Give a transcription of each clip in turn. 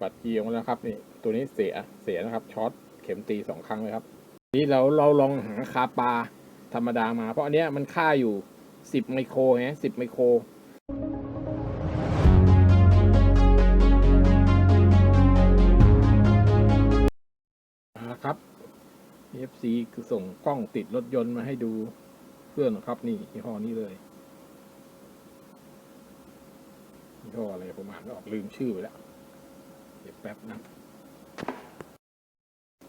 ปัดจีออกมาแล้วครับนี่ตัวนี้เสียเสียนะครับช็อตเข็มตีสองครั้งเลยครับนี่เราเราลองหาคาปาธรรมดามา เพราะอันเนี้ยมันค่าอยู่สิบไมโครไงสิบไมโครนะครับ FC คือส่งกล้องติดรถยนต์มาให้ดูเพื่อนนะครับ นี่ยี่ห้อนี้เลยยี่ห้ออะไรผมอ่านไม่ออกลืมชื่อไปแล้ว ดี๋ยวแป๊บนะ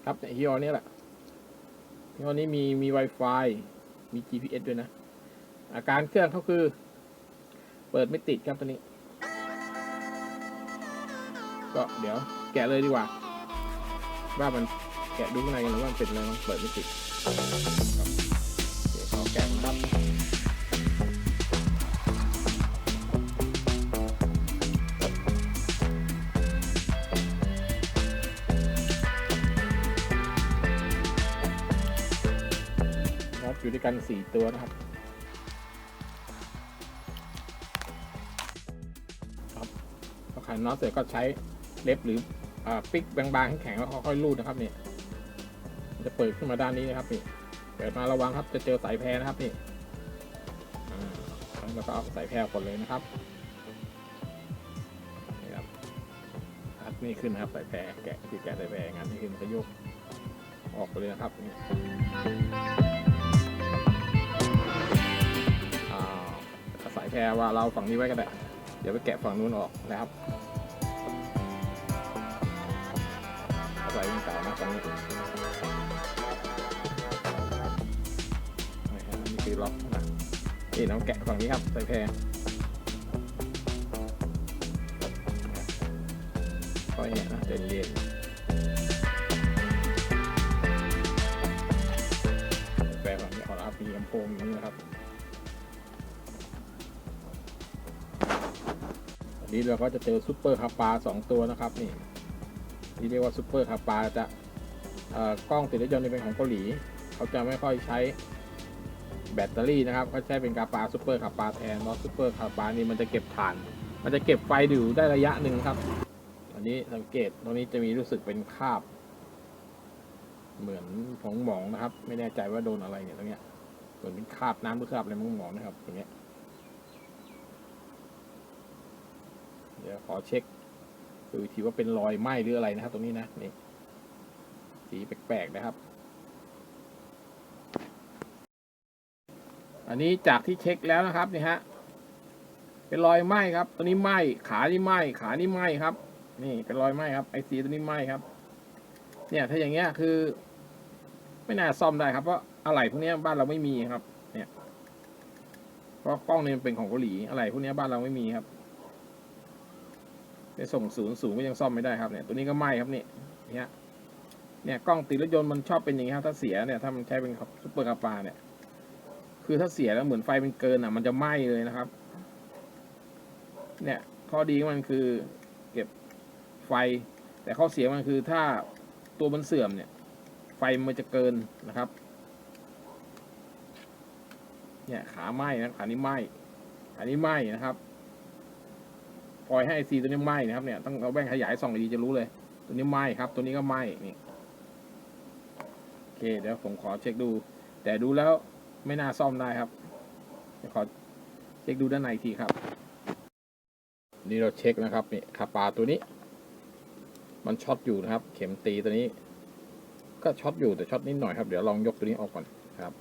ครับเนี่ยยี่ห้อนี้แหละยี่ห้อนี้มีมี Wi-Fi มี GPS ด้วยนะ อาการเครื่องเขาคือ เปิดไม่ติดครับตัวนี้ ก็เดี๋ยวแกะเลยดีกว่า ว่ามันแกะดูข้างในกันหรือว่ามันเป็นอะไรมันเปิดไม่ติดเดี๋ยวขอแกะครับ อยู่ด้วยกันสี่ตัวนะครับครับพอขายน็อตเสร็จก็ใช้เล็บหรืออปิกบางๆแข็งๆแล้วค่อยๆรูดนะครับนี่จะเปิดขึ้นมาด้านนี้นะครับนี่เปิดมาระวังครับจะเจอสายแพรนะครับนี่แล้วก็เอาสายแพรก่อนเลยนะครับนี่ครับอัดนี่ขึ้นนะครับสายแพรแกะที่แกะสายแพรงานนี่ขึ้นมันจะยกออกไปเลยนะครับนี่ แพรว่าเราฝั่งนี้ไว้ก็ได้ เดี๋ยวไปแกะฝั่งนู้นออกนะครับใส่เป็นเก่านะฝั่งนี้นี่ครับนี่คือล็อกนะนี่น้องแกะฝั่งนี้ครับ ใสายแพรค่อยเนี่ยนะเดินเรียนแปรฝั่งนี้ออล้วครับมีลำโพงอย่างนี้นะครับ นี้เราก็จะเจอซูเปอร์คาปาสองตัวนะครับนี่ที่เรียกว่าซูเปอร์คาปาจะกล้องติดรถยนต์เป็นของเกาหลี เขาจะไม่ค่อยใช้แบตเตอรี่นะครับเขาใช้เป็นคาปาซูเปอร์คาปาแทนเพราะซูเปอร์คาปานี่มันจะเก็บถ่าน มันจะเก็บไฟอยู่ได้ระยะหนึ่งครับ อันนี้สังเกตตรงนี้จะมีรู้สึกเป็นคราบ เหมือนผงหมองนะครับ ไม่แน่ใจว่าโดนอะไรเนี่ยตรงเนี้ยเหมือนเป็นคราบน้ำหรือคราบอะไรมังหมองนะครับอย่างเงี้ย เดี๋ยวขอเช็คดูทีว่าเป็นรอยไหม้หรืออะไรนะครับ ตรงนี้นะนี่สีแปลกๆนะครับ อันนี้จากที่เช็คแล้วนะครับนี่ฮะเป็นรอยไหม้ครับ ตัวนี้ไหม้ขานี่ไหม้ขานี่ไหม้ครับ นี่เป็นรอยไหม้ครับไอซีตัวนี้ไหม้ครับ เนี่ยถ้าอย่างเงี้ยคือ ไม่น่าซ่อมได้ครับเพราะอะไรพวกนี้บ้านเราไม่มีครับ เนี่ยเพราะกล้องเนี่ยเป็นของเกาหลีอะไรพวกนี้บ้านเราไม่มีครับ ไปส่งศูนย์ศูนย์ก็ยังซ่อมไม่ได้ครับเนี่ยตัวนี้ก็ไหม้ครับนี่เนี่ยเนี่ยกล้องติดรถยนต์มันชอบเป็นอย่างนี้ครับถ้าเสียเนี่ยถ้ามันใช้เป็นซุปเปอร์คาปาเนี่ย คือถ้าเสียแล้วเหมือนไฟมันเกินอะ มันจะไหม้เลยนะครับ เนี่ยข้อดีของมันคือเก็บไฟ แต่ข้อเสียมันคือถ้าตัวมันเสื่อมเนี่ย ไฟมันจะเกินนะครับ เนี่ยขาไหม้นะขานี้ไหม้ขานี้ไหม้นะครับ ปล่อยให้ไอซีตัวนี้ไหม้นะครับเนี่ยต้องเอาแว่นขยายส่องดีจะรู้เลย ตัวนี้ไหม้ครับ ตัวนี้ก็ไหม้นี่โอเคเดี๋ยวผมขอเช็คดู แต่ดูแล้วไม่น่าซ่อมได้ครับเดี๋ยวขอเช็คดูด้านในทีครับ นี่เราเช็คนะครับนี่คาปาตัวนี้ มันช็อตอยู่นะครับ เข็มตีตัวนี้ ก็ช็อตอยู่แต่ช็อตนิดหน่อยครับเดี๋ยวลองยกตัวนี้ออกก่อนครับ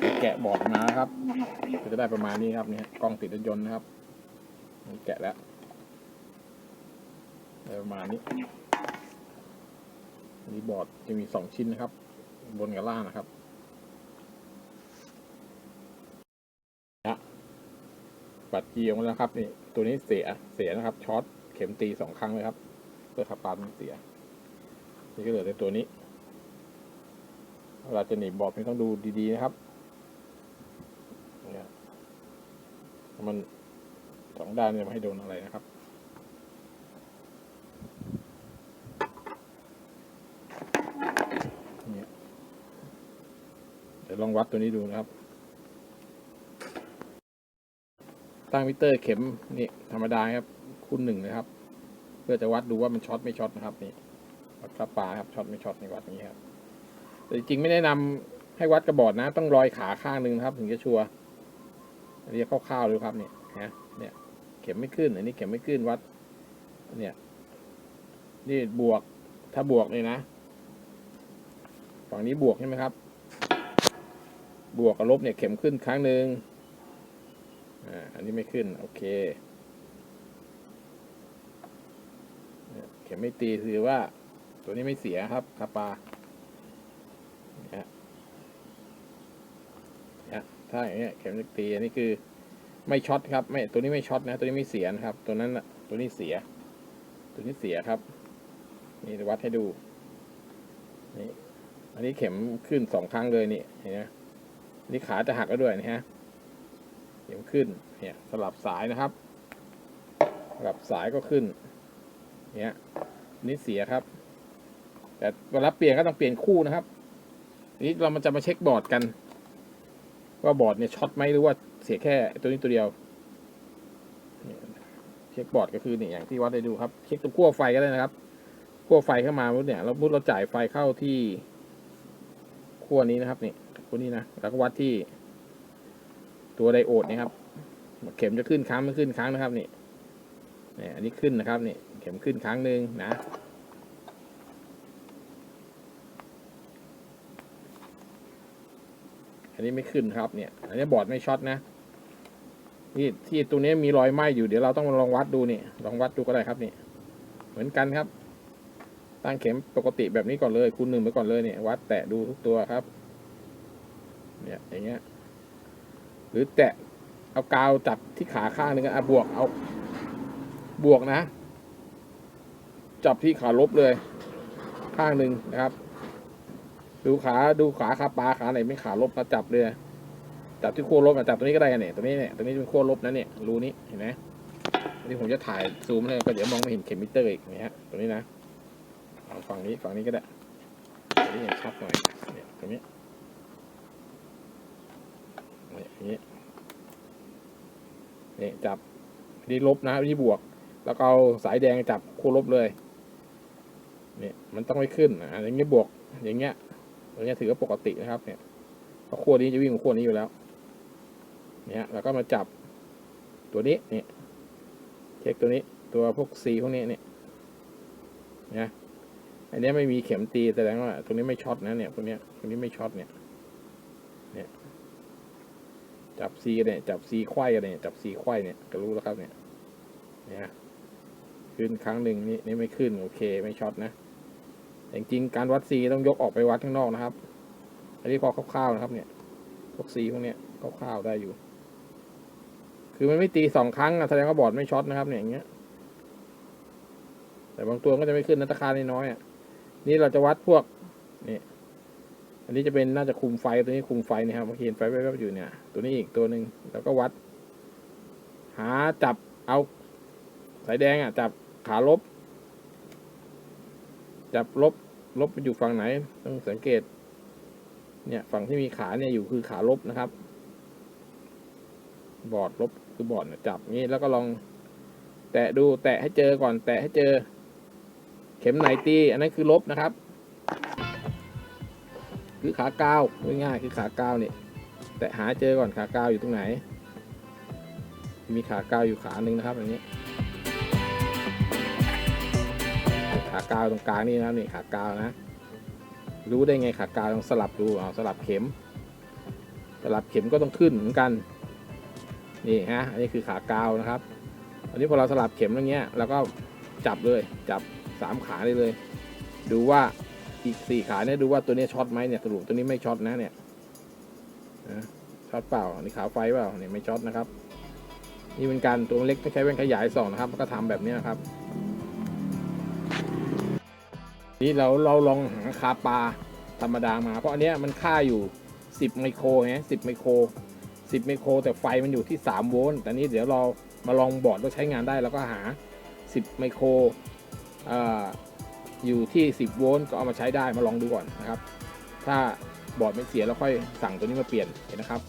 แกะบอร์ดมาครับก็จะได้ประมาณนี้ครับเนี่ยกล้องติดรถยนต์นะครับนี่แกะแล้วได้ประมาณนี้นี่บอร์ดจะมีสองชิ้นนะครับ บนกับล่างนะครับนะปัดจีออกมาแล้วครับนี่ตัวนี้เสียเสียนะครับช็อตเข็มตีสองครั้งเลยครับเพื่อขับปามันเสีย นี่ก็เหลือแต่ตัวนี้เวลาจะหนีบบอร์ดไม่ต้องดูดีๆนะครับ เนี่ย มันสองด้านเนี่ยไม่ให้โดนอะไรนะครับ เนี่ยเดี๋ยวลองวัดตัวนี้ดูนะครับ ตั้งมิเตอร์เข็มนี่ธรรมดาครับคูณหนึ่งนะครับ เพื่อจะวัดดูว่ามันช็อตไม่ช็อตนะครับนี่วัดค่าปลาครับช็อตไม่ช็อตในวัดนี้ครับแต่จริงไม่แนะนำให้วัดกระบอกนะ ต้องลอยขาข้างหนึ่งครับ ถึงจะชัวร์ อันนี้คร่าวๆดูครับเนี่ยนะเนี่ย เข็มไม่ขึ้น อันนี้เข็มไม่ขึ้นวัด เนี่ย นี่บวก ถ้าบวกเลยนะ ฝั่งนี้บวกใช่ไหมครับ บวกกับลบเนี่ยเข็มขึ้นครั้งหนึ่งอ่า อันนี้ไม่ขึ้น โอเค เข็มไม่ตีคือว่า ตัวนี้ไม่เสียครับคาปาเนี่ยเนี่ย ถ้าอย่างเงี้ยเข็มไม่ตีอันนี้คือไม่ช็อตครับไม่ตัวนี้ไม่ช็อตนะ ตัวนี้ไม่เสียนะครับ ตัวนั้นน่ะตัวนี้เสีย ตัวนี้เสียครับ นี่วัดให้ดูนี่อันนี้เข็มขึ้นสองครั้งเลยนี่เห็นไหมนี่ขาจะหักแล้วด้วยนะฮะเข็มขึ้นเนี่ยสลับสายนะครับสลับสายก็ขึ้นเนี่ยนี่เสียครับ แต่เวลาเปลี่ยนก็ต้องเปลี่ยนคู่นะครับนี้เรามันจะมาเช็คบอร์ดกัน ว่าบอร์ดเนี่ยช็อตไหมหรือว่าเสียแค่ตัวนี้ตัวเดียวเช็คบอร์ดก็คือเนี่ยอย่างที่วัดได้ดูครับ เช็คตัวขั้วไฟก็ได้นะครับขั้วไฟเข้ามาปุ๊บเนี่ยเรามุดเราจ่ายไฟเข้าที่ขั้วนี้นะครับนี่ขั้วนี้นะแล้วก็วัดที่ ตัวไดโอดนะครับ เข็มจะขึ้นครั้งไม่ขึ้นครั้งนะครับนี่เนี่ยอันนี้ขึ้นนะครับนี่เข็มขึ้นครั้งหนึ่งนะ อันนี้ไม่ขึ้นครับเนี่ย อันนี้บอร์ดไม่ช็อตนะนี่ที่ตรงนี้มีรอยไหม้อยู่เดี๋ยวเราต้องลองวัดดูนี่ลองวัดดูก็ได้ครับนี่ เหมือนกันครับ ตั้งเข็มปกติแบบนี้ก่อนเลยคูณหนึ่งไปก่อนเลยเนี่ยวัดแตะดูทุกตัวครับ เนี่ยอย่างเงี้ย หรือแตะเอากาวจับที่ขาข้างหนึ่งอะบวกเอา บวกนะ จับที่ขาลบเลย ข้างหนึ่งนะครับ ดูขาดูขาขาปลาขาไหนไม่ขาลบมาจับเลยจับที่ขั้วลบมาจับตัวนี้ก็ได้เนี่ยตัวนี้เนี่ยตัวนี้เป็นขั้วลบนะเนี่ยรูนี้เห็นไหมอันนี้ผมจะถ่ายซูมเลยก็เดี๋ยวมองไม่เห็นเข็มมิเตอร์อีกนี่ฮะตัวนี้นะเอาฝั่งนี้ฝั่งนี้ก็ได้ตัวนี้ยังชัดหน่อยเนี่ยตรงนี้เนี่ยอย่างนี้นี่จับนนี้ลบนะนนี้บวก แล้วก็เอาสายแดงจับขั้วลบเลยเนี่ยมันต้องไม่ขึ้นอะอย่างเงี้ยบวกอย่างเงี้ย ตัวนี้ถือว่าปกตินะครับ เนี่ยเพราะขั้วนี้จะวิ่งขั้วนี้อยู่แล้ว เนี่ยแล้วก็มาจับตัวนี้เนี่ยเช็คตัวนี้ตัวพวก C พวกนี้เนี่ยนะอันนี้ไม่มีเข็มตีแสดงว่าตัวนี้ไม่ช็อตนะเนี่ยตัวนี้ตัวนี้ไม่ช็อตเนี่ย เนี่ยจับ C เนี่ยจับ C ไขว้กันเนี่ยจับ C ไขว้เนี่ยก็รู้แล้วครับเนี่ยเนี่ยขึ้นครั้งหนึ่งนี่นี่ไม่ขึ้นโอเคไม่ช็อตนะ แต่จริงการวัดซีต้องยกออกไปวัดข้างนอกนะครับ อันนี้พอคร่าวๆนะครับ เนี่ย พวกซีพวกเนี้ยคร่าวๆได้อยู่ คือมันไม่ตีสองครั้งแสดงว่าบอร์ดไม่ช็อตนะครับ เนี่ยอย่างเงี้ย แต่บางตัวก็จะไม่ขึ้นนะตะคาน้อยๆอะ นี่เราจะวัดพวกนี่อันนี้จะเป็นน่าจะคุมไฟตัวนี้คุมไฟนะครับเมื่อกี้เห็นไฟแวบๆอยู่เนี่ย ตัวนี้อีกตัวหนึ่งแล้วก็วัด หาจับเอาสายแดงอะ จับขาลบ จับลบลบไปอยู่ฝั่งไหน ต้องสังเกต เนี่ยฝั่งที่มีขาเนี่ยอยู่คือขาลบนะครับ บอร์ดลบคือบอร์ดเนี่ยจับงี้แล้วก็ลอง แตะดูแตะให้เจอก่อน แตะให้เจอ เข็มไหนตีอันนั้นคือลบนะครับ คือขาก้าวง่ายๆคือขาก้าวเนี่ยแตะหาเจอก่อนขาก้าวอยู่ตรงไหน มีขาก้าวอยู่ขาหนึ่งนะครับอย่างนี้ ขากาวตรงกลางนี่นะครับนี่ขากาวนะ รู้ได้ไงขากาวต้องสลับดูเอาสลับเข็ม สลับเข็มก็ต้องขึ้นเหมือนกัน นี่ฮะอันนี้คือขากาวนะครับ อันนี้พอเราสลับเข็มอย่างเงี้ยเราก็จับเลยจับสามขาได้เลย ดูว่าอีกสี่ขาเนี่ยดูว่าตัวนี้ช็อตไหมเนี่ยสรุปตัวนี้ไม่ช็อตนะเนี่ยนะช็อตเปล่านนี้ขาไฟเปล่าเนี่ยไม่ช็อตนะครับนี่เป็นการตัวเล็กต้องใช้แว่นขยายส่องนะครับก็ทำแบบนี้นะครับ นี่เราเราลองหาคาปลาธรรมดามา เพราะอันเนี้ยมันค่าอยู่ 10 ไมโครไง10ไมโคร 10 ไมโคร แต่ไฟมันอยู่ที่ 3 โวลต์แต่นี้เดี๋ยวเรามาลองบอร์ดว่าใช้งานได้ แล้วก็หา 10 ไมโครอ่าอยู่ที่ 10 โวลต์ก็เอามาใช้ได้มาลองดูก่อนนะครับ ถ้าบอร์ดไม่เสียแล้วค่อยสั่งตัวนี้มาเปลี่ยนเห็นนะครับ